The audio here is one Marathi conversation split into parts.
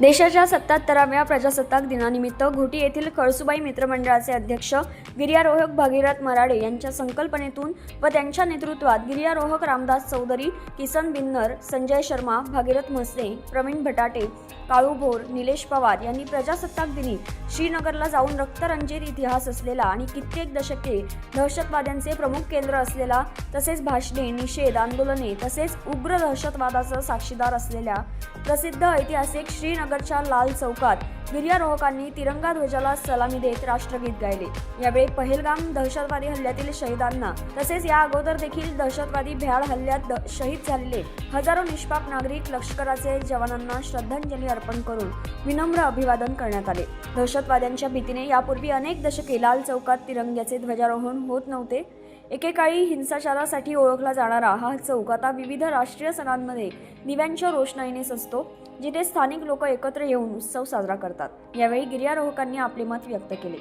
देशाच्या सत्याहत्तराव्या प्रजासत्ताक दिनानिमित्त घोटी येथील कळसुबाई मित्रमंडळाचे अध्यक्ष गिर्यारोहक भागीरथ मराडे यांच्या संकल्पनेतून व त्यांच्या नेतृत्वात गिर्यारोहक रामदास चौधरी किसन बिन्नर संजय शर्मा भागीरथ म्हसले प्रवीण भटाटे काळू भोर निलेश पवार यांनी प्रजासत्ताक दिनी श्रीनगरला जाऊन रक्तरंजित इतिहास असलेला आणि कित्येक दशके दहशतवाद्यांचे प्रमुख केंद्र असलेला तसेच भाषणे निषेध आंदोलने तसेच उग्र दहशतवादाचा साक्षीदार असलेल्या प्रसिद्ध ऐतिहासिक श्रीनगर नगरच्या लाल चौकात गिर्यारोहकांनी तिरंगा ध्वजाला सलामी देत राष्ट्रगीत गायले. यावेळी पहिलगाम दहशतवादी हल्ल्यातील शहीदांना तसेच या अगोदर देखील दहशतवादी भ्याड हल्ल्यात द- शहीद झालेले हजारो निष्पाप नागरिक लष्कराचे जवानांना श्रद्धांजली अर्पण करून विनम्र अभिवादन करण्यात आले. दहशतवाद्यांच्या भीतीने यापूर्वी अनेक दशके लाल चौकात तिरंग्याचे ध्वजारोहण होत नव्हते. एकेकाळी हिंसाचारासाठी ओळखला जाणारा हा चौक आता विविध राष्ट्रीय सणांमध्ये दिव्यांच्या रोषणाईने सजतो जिथे स्थानिक लोक एकत्र येऊन उत्सव साजरा करतात. यावेळी गिर्यारोहकांनी आपले मत व्यक्त केले.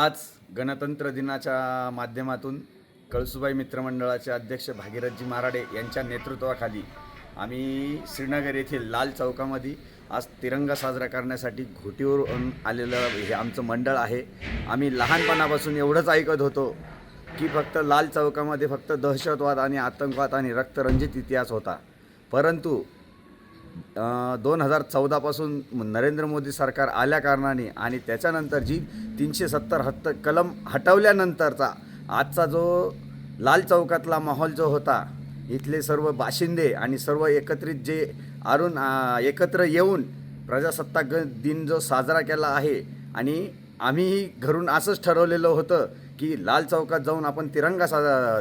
आज गणतंत्र दिनाच्या माध्यमातून कळसुबाई मित्रमंडळाचे अध्यक्ष भागीरथजी माराडे यांच्या नेतृत्वाखाली आम्ही श्रीनगर येथील लाल चौकामध्ये आज तिरंगा साजरा करण्यासाठी घोटीवर आलेलं हे आमचं मंडळ आहे. आम्ही लहानपणापासून एवढंच ऐकत होतो. की फक्त लाल चौकामध्ये फक्त दहशतवाद आणि आतंकवाद आणि रक्तरंजित इतिहास होता. परंतु दोन हजार चौदापासून नरेंद्र मोदी सरकार आल्याकारणाने आणि त्याच्यानंतर जी तीनशे सत्तर हत्त कलम हटवल्यानंतरचा आजचा जो लाल चौकातला माहोल जो होता इथले सर्व बाशिंदे आणि सर्व एकत्रित जे अरुण एकत्र येऊन प्रजासत्ताक दिन जो साजरा केला आहे आणि आम्ही घरून असंच ठरवलेलं होतं की लाल चौकात जाऊन आपण तिरंगा सा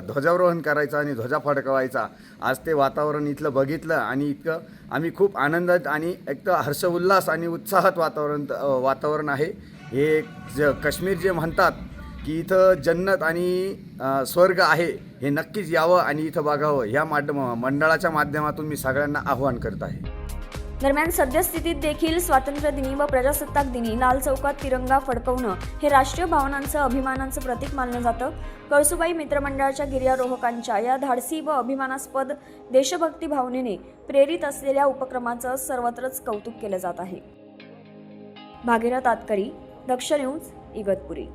ध्वजारोहण करायचा आणि ध्वजा फडकवायचा. आज ते वातावरण इथलं बघितलं आणि इतकं आम्ही खूप आनंदात आणि एक तर हर्षउल्लास आणि उत्साहात वातावरण वातावरण आहे. हे ज काश्मीर जे म्हणतात की इथं जन्नत आणि स्वर्ग आहे हे नक्कीच यावं आणि इथं बघावं. ह्या माड मंडळाच्या माध्यमातून मी सगळ्यांना आव्हान करत आहे. दरम्यान सद्यस्थितीत देखील स्वातंत्र्य दिनी व प्रजासत्ताक दिनी लाल चौकात तिरंगा फडकवणं हे राष्ट्रीय भावनांचं अभिमानाचं प्रतीक मानलं जातं. कळसुबाई मित्रमंडळाच्या गिर्यारोहकांच्या या धाडसी व अभिमानास्पद देशभक्ती भावनेने प्रेरित असलेल्या उपक्रमाचं सर्वत्रच कौतुक केलं जात आहे. भागीरथ तातकरी दक्ष न्यूज इगतपुरी.